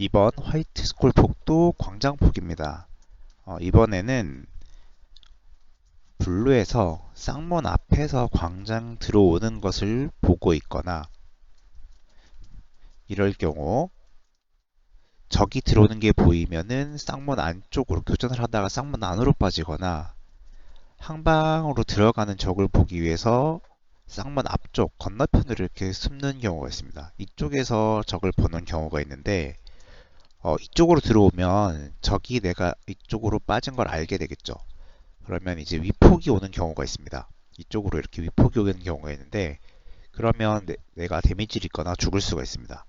이번 화이트 스콜 폭도 광장폭입니다. 어, 이번에는 블루에서 쌍문 앞에서 광장 들어오는 것을 보고 있거나 이럴 경우 적이 들어오는 게 보이면은 쌍문 안쪽으로 교전을 하다가 쌍문 안으로 빠지거나 항방으로 들어가는 적을 보기 위해서 쌍문 앞쪽 건너편으로 이렇게 숨는 경우가 있습니다. 이쪽에서 적을 보는 경우가 있는데 어, 이쪽으로 들어오면 적이 내가 이쪽으로 빠진 걸 알게 되겠죠. 그러면 이제 위폭이 오는 경우가 있습니다. 이쪽으로 이렇게 위폭이 오는 경우가 있는데 그러면 내, 가 데미지를 입거나 죽을 수가 있습니다.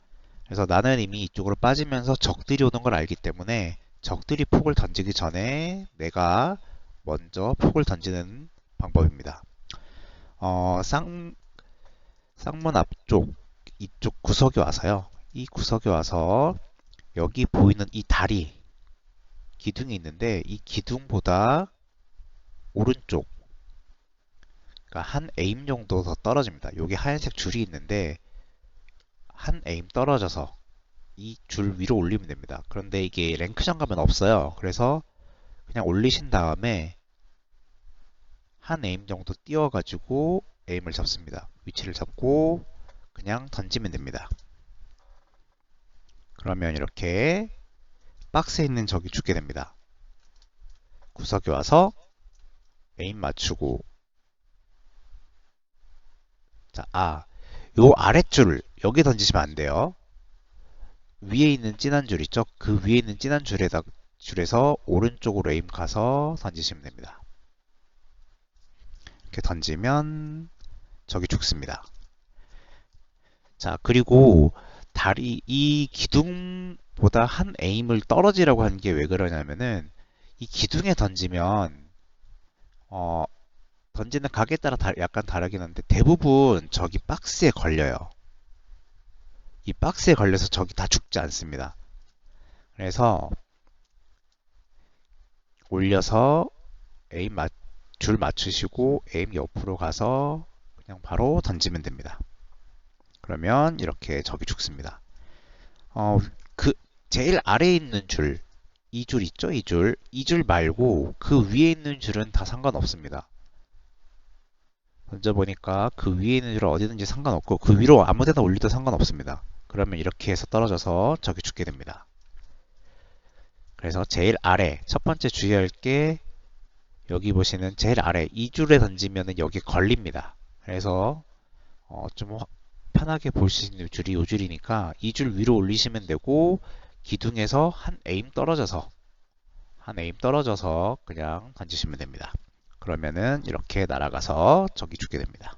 그래서 나는 이미 이쪽으로 빠지면서 적들이 오는 걸 알기 때문에 적들이 폭을 던지기 전에 내가 먼저 폭을 던지는 방법입니다. 어, 쌍, 쌍문 앞쪽 이쪽 구석에 와서요. 이 구석에 와서 여기 보이는 이 다리 기둥이 있는데 이 기둥보다 오른쪽 그러니까 한 에임 정도 더 떨어집니다. 여기 하얀색 줄이 있는데 한 에임 떨어져서 이 줄 위로 올리면 됩니다. 그런데 이게 랭크전 가면 없어요. 그래서 그냥 올리신 다음에 한 에임 정도 띄워가지고 에임을 잡습니다. 위치를 잡고 그냥 던지면 됩니다. 그러면 이렇게 박스에 있는 적이 죽게 됩니다. 구석에 와서 에임 맞추고 자, 아, 요 아랫줄 여기 던지시면 안 돼요. 위에 있는 진한 줄 있죠? 그 위에 있는 진한 줄에다 줄에서 오른쪽으로 에임 가서 던지시면 됩니다. 이렇게 던지면 적이 죽습니다. 자, 그리고 다리 이 기둥보다 한 에임을 떨어지라고 하는 게 왜 그러냐면은 이 기둥에 던지면 어 던지는 각에 따라 다, 약간 다르긴 한데 대부분 적이 박스에 걸려요. 이 박스에 걸려서 적이 다 죽지 않습니다. 그래서 올려서 에임 맞, 줄 맞추시고 에임 옆으로 가서 그냥 바로 던지면 됩니다. 그러면 이렇게 적이 죽습니다. 어, 그 제일 아래에 있는 줄, 이 줄 있죠? 이 줄. 이 줄 말고 그 위에 있는 줄은 다 상관없습니다. 던져보니까 그 위에 있는 줄은 어디든지 상관없고 그 위로 아무 데나 올리도 상관없습니다. 그러면 이렇게 해서 떨어져서 적이 죽게 됩니다. 그래서 제일 아래 첫 번째 주의할 게 여기 보시는 제일 아래 이 줄에 던지면 여기 걸립니다. 그래서 어, 좀 편하게 볼 수 있는 줄이 이 줄이니까 이 줄 위로 올리시면 되고 기둥에서 한 에임 떨어져서 한 에임 떨어져서 그냥 던지시면 됩니다. 그러면은 이렇게 날아가서 저기 죽게 됩니다.